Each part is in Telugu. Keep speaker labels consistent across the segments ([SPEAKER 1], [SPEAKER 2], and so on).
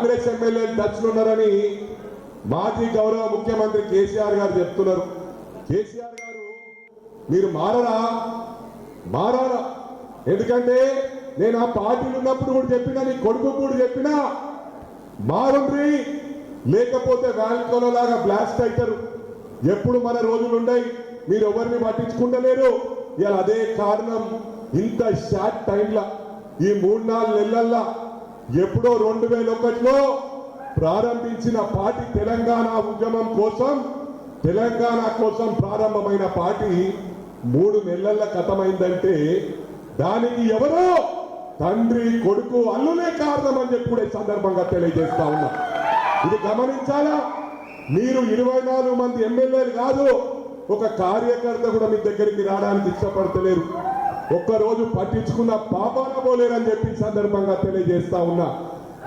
[SPEAKER 1] కాంగ్రెస్ ఎమ్మెల్యేలు టచ్లు ఉన్నారని మాజీ గౌరవ ముఖ్యమంత్రి కేసీఆర్ గారు చెప్తున్నారు. కేసీఆర్ గారు మీరు మారరా? మారారా? ఎందుకంటే నేను ఆ పార్టీలు ఉన్నప్పుడు కూడా చెప్పినా నీ కొడుకు కూడా చెప్పినా మారుండ్రి లేకపోతే లాగా బ్లాస్ట్ అవుతారు. ఎప్పుడు మన రోజులు ఉన్నాయి మీరు ఎవరిని పట్టించుకుంటలేరు. ఇలా అదే కారణం ఇంత షార్ట్ టైంలో ఈ మూడు నాలుగు నెలల్లో ఎప్పుడో రెండు వేల ఒకటిలో ప్రారంభించిన పార్టీ తెలంగాణ ఉద్యమం కోసం తెలంగాణ కోసం ప్రారంభమైన పార్టీ మూడు నెలల కథమైందంటే దానికి ఎవరో తండ్రి కొడుకు అల్లులే కారణం అని చెప్పి కూడా ఈ సందర్భంగా తెలియజేస్తా ఉన్నా. ఇది గమనించాలా? మీరు ఇరవై నాలుగు మంది ఎమ్మెల్యేలు కాదు ఒక కార్యకర్త కూడా మీ దగ్గరికి రావడానికి ఇష్టపడతలేరు. ఒక్కరోజు పట్టించుకున్న పాపాన పోలేరని చెప్పి సందర్భంగా తెలియజేస్తా ఉన్నా.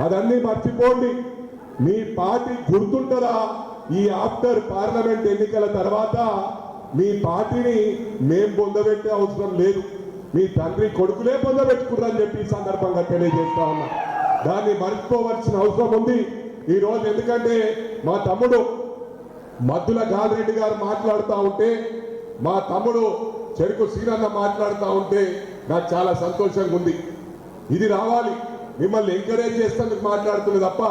[SPEAKER 1] అదన్నీ మర్చిపోండి. మీ పార్టీ గుర్తుంటారా ఈ ఆఫ్టర్ పార్లమెంట్ ఎన్నికల తర్వాత మీ పార్టీని మేం పొందబెట్టే అవసరం లేదు. మీ తండ్రి కొడుకులే పొందబెట్టుకున్నారని చెప్పి సందర్భంగా తెలియజేస్తా ఉన్నా. దాన్ని మర్చిపోవలసిన అవసరం ఉంది. ఈరోజు ఎందుకంటే మా తమ్ముడు మద్దుల గాదిరెడ్డి గారు మాట్లాడుతూ ఉంటే మా తమ్ముడు చెరుకు సీనన్న మాట్లాడుతూ ఉంటే నాకు చాలా సంతోషంగా ఉంది. ఇది రావాలి. మిమ్మల్ని ఎంకరేజ్ చేస్తేందుకు మాట్లాడుతుంది తప్ప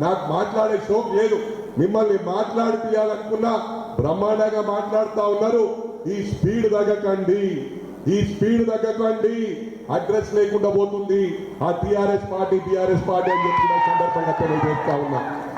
[SPEAKER 1] నాకు మాట్లాడే షోక్ లేదు. మిమ్మల్ని మాట్లాడిపియాలనుకున్నా బ్రహ్మాండంగా మాట్లాడుతూ ఉన్నారు. ఈ స్పీడ్ తగ్గకండి. ఈ స్పీడ్ తగ్గకండి. అడ్రస్ లేకుండా పోతుంది. ఆ టిఆర్ఎస్ పార్టీ టిఆర్ఎస్ పార్టీ అని చెప్పిన సందర్భంగా తెలియజేస్తా ఉన్నా.